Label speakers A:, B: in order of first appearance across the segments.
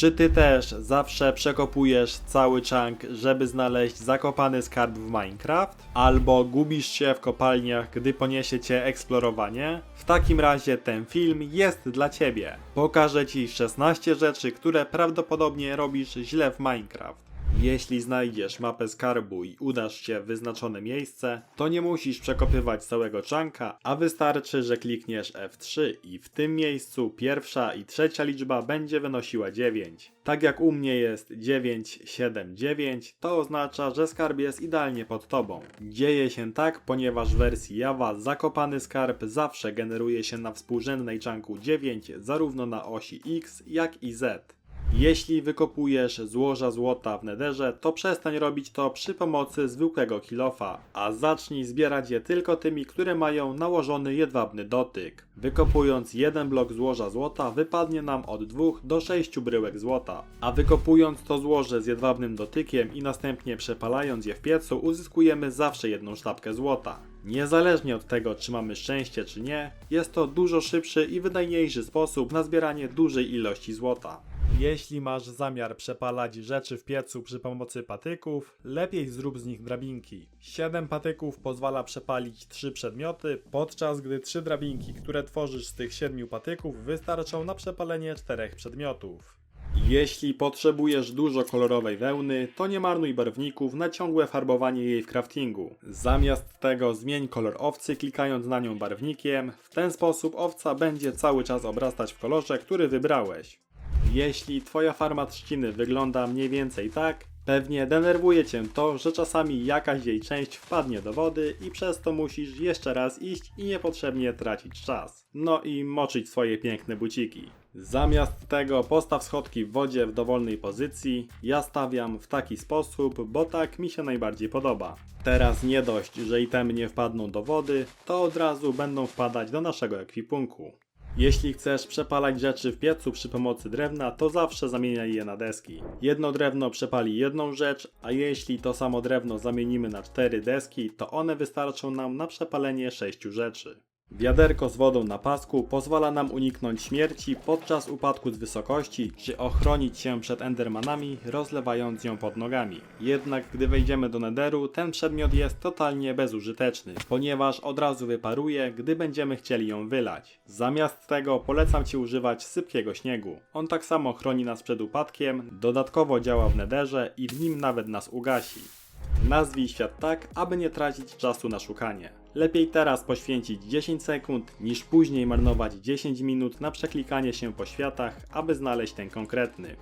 A: Czy ty też zawsze przekopujesz cały chunk, żeby znaleźć zakopany skarb w Minecraft? Albo gubisz się w kopalniach, gdy poniesie cię eksplorowanie? W takim razie ten film jest dla ciebie. Pokażę ci 16 rzeczy, które prawdopodobnie robisz źle w Minecraft. Jeśli znajdziesz mapę skarbu i udasz się w wyznaczone miejsce, to nie musisz przekopywać całego czanka, a wystarczy, że klikniesz F3 i w tym miejscu pierwsza i trzecia liczba będzie wynosiła 9. Tak jak u mnie jest 979, to oznacza, że skarb jest idealnie pod tobą. Dzieje się tak, ponieważ w wersji Java zakopany skarb zawsze generuje się na współrzędnej czanku 9 zarówno na osi X jak i Z. Jeśli wykopujesz złoża złota w nederze, to przestań robić to przy pomocy zwykłego kilofa, a zacznij zbierać je tylko tymi, które mają nałożony jedwabny dotyk. Wykopując jeden blok złoża złota, wypadnie nam od 2 do 6 bryłek złota, a wykopując to złoże z jedwabnym dotykiem i następnie przepalając je w piecu, uzyskujemy zawsze jedną sztabkę złota. Niezależnie od tego, czy mamy szczęście, czy nie, jest to dużo szybszy i wydajniejszy sposób na zbieranie dużej ilości złota. Jeśli masz zamiar przepalać rzeczy w piecu przy pomocy patyków, lepiej zrób z nich drabinki. 7 patyków pozwala przepalić 3 przedmioty, podczas gdy 3 drabinki, które tworzysz z tych 7 patyków, wystarczą na przepalenie 4 przedmiotów. Jeśli potrzebujesz dużo kolorowej wełny, to nie marnuj barwników na ciągłe farbowanie jej w craftingu. Zamiast tego zmień kolor owcy klikając na nią barwnikiem, w ten sposób owca będzie cały czas obrastać w kolorze, który wybrałeś. Jeśli twoja farma trzciny wygląda mniej więcej tak, pewnie denerwuje cię to, że czasami jakaś jej część wpadnie do wody i przez to musisz jeszcze raz iść i niepotrzebnie tracić czas. No i moczyć swoje piękne buciki. Zamiast tego postaw schodki w wodzie w dowolnej pozycji. Ja stawiam w taki sposób, bo tak mi się najbardziej podoba. Teraz nie dość, że itemy nie wpadną do wody, to od razu będą wpadać do naszego ekwipunku. Jeśli chcesz przepalać rzeczy w piecu przy pomocy drewna, to zawsze zamieniaj je na deski. Jedno drewno przepali jedną rzecz, a jeśli to samo drewno zamienimy na cztery deski, to one wystarczą nam na przepalenie sześciu rzeczy. Wiaderko z wodą na pasku pozwala nam uniknąć śmierci podczas upadku z wysokości, czy ochronić się przed endermanami, rozlewając ją pod nogami. Jednak gdy wejdziemy do nederu, ten przedmiot jest totalnie bezużyteczny, ponieważ od razu wyparuje, gdy będziemy chcieli ją wylać. Zamiast tego polecam Ci używać sypkiego śniegu. On tak samo chroni nas przed upadkiem, dodatkowo działa w nederze i w nim nawet nas ugasi. Nazwij świat tak, aby nie tracić czasu na szukanie. Lepiej teraz poświęcić 10 sekund, niż później marnować 10 minut na przeklikanie się po światach, aby znaleźć ten konkretny.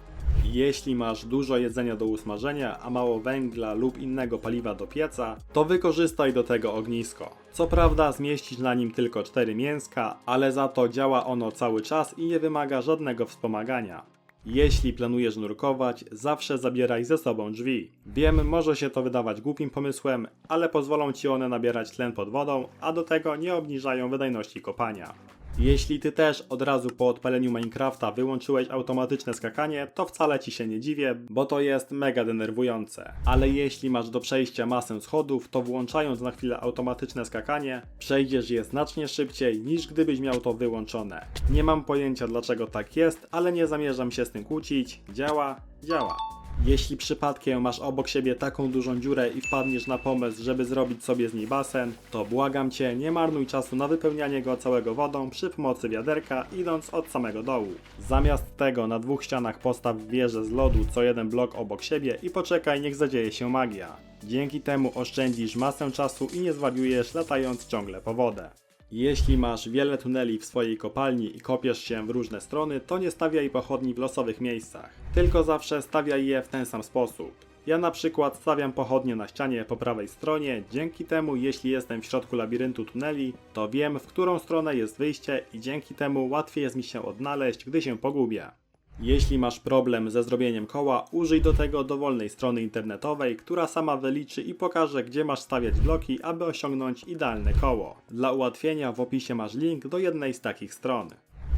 A: Jeśli masz dużo jedzenia do usmażenia, a mało węgla lub innego paliwa do pieca, to wykorzystaj do tego ognisko. Co prawda zmieścisz na nim tylko 4 mięska, ale za to działa ono cały czas i nie wymaga żadnego wspomagania. Jeśli planujesz nurkować, zawsze zabieraj ze sobą drzwi. Wiem, może się to wydawać głupim pomysłem, ale pozwolą ci one nabierać tlen pod wodą, a do tego nie obniżają wydajności kopania. Jeśli ty też od razu po odpaleniu Minecrafta wyłączyłeś automatyczne skakanie, to wcale ci się nie dziwię, bo to jest mega denerwujące. Ale jeśli masz do przejścia masę schodów, to włączając na chwilę automatyczne skakanie, przejdziesz je znacznie szybciej niż gdybyś miał to wyłączone. Nie mam pojęcia dlaczego tak jest, ale nie zamierzam się z tym kłócić. Działa, działa. Jeśli przypadkiem masz obok siebie taką dużą dziurę i wpadniesz na pomysł, żeby zrobić sobie z niej basen, to błagam cię, nie marnuj czasu na wypełnianie go całego wodą przy pomocy wiaderka, idąc od samego dołu. Zamiast tego na dwóch ścianach postaw wieżę z lodu co jeden blok obok siebie i poczekaj, niech zadzieje się magia. Dzięki temu oszczędzisz masę czasu i nie zwariujesz latając ciągle po wodę. Jeśli masz wiele tuneli w swojej kopalni i kopiesz się w różne strony, to nie stawiaj pochodni w losowych miejscach. Tylko zawsze stawiaj je w ten sam sposób. Ja na przykład stawiam pochodnie na ścianie po prawej stronie, dzięki temu jeśli jestem w środku labiryntu tuneli, to wiem w którą stronę jest wyjście i dzięki temu łatwiej jest mi się odnaleźć, gdy się pogubię. Jeśli masz problem ze zrobieniem koła, użyj do tego dowolnej strony internetowej, która sama wyliczy i pokaże, gdzie masz stawiać bloki, aby osiągnąć idealne koło. Dla ułatwienia w opisie masz link do jednej z takich stron.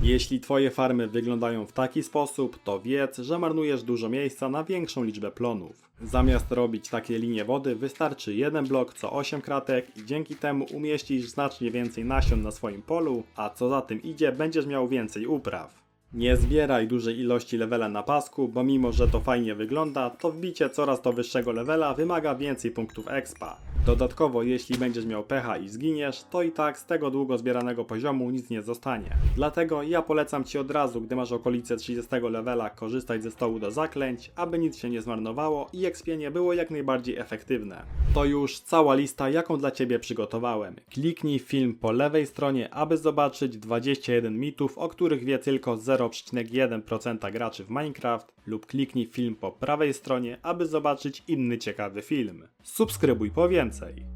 A: Jeśli Twoje farmy wyglądają w taki sposób, to wiedz, że marnujesz dużo miejsca na większą liczbę plonów. Zamiast robić takie linie wody, wystarczy jeden blok co 8 kratek i dzięki temu umieścisz znacznie więcej nasion na swoim polu, a co za tym idzie, będziesz miał więcej upraw. Nie zbieraj dużej ilości levela na pasku, bo mimo że to fajnie wygląda, to wbicie coraz to wyższego levela wymaga więcej punktów expa. Dodatkowo, jeśli będziesz miał pecha i zginiesz, to i tak z tego długo zbieranego poziomu nic nie zostanie. Dlatego ja polecam Ci od razu, gdy masz okolice 30 levela, korzystać ze stołu do zaklęć, aby nic się nie zmarnowało i expienie było jak najbardziej efektywne. To już cała lista, jaką dla Ciebie przygotowałem. Kliknij film po lewej stronie, aby zobaczyć 21 mitów, o których wie tylko 0,1% graczy w Minecraft, lub kliknij film po prawej stronie, aby zobaczyć inny ciekawy film. Subskrybuj po więcej.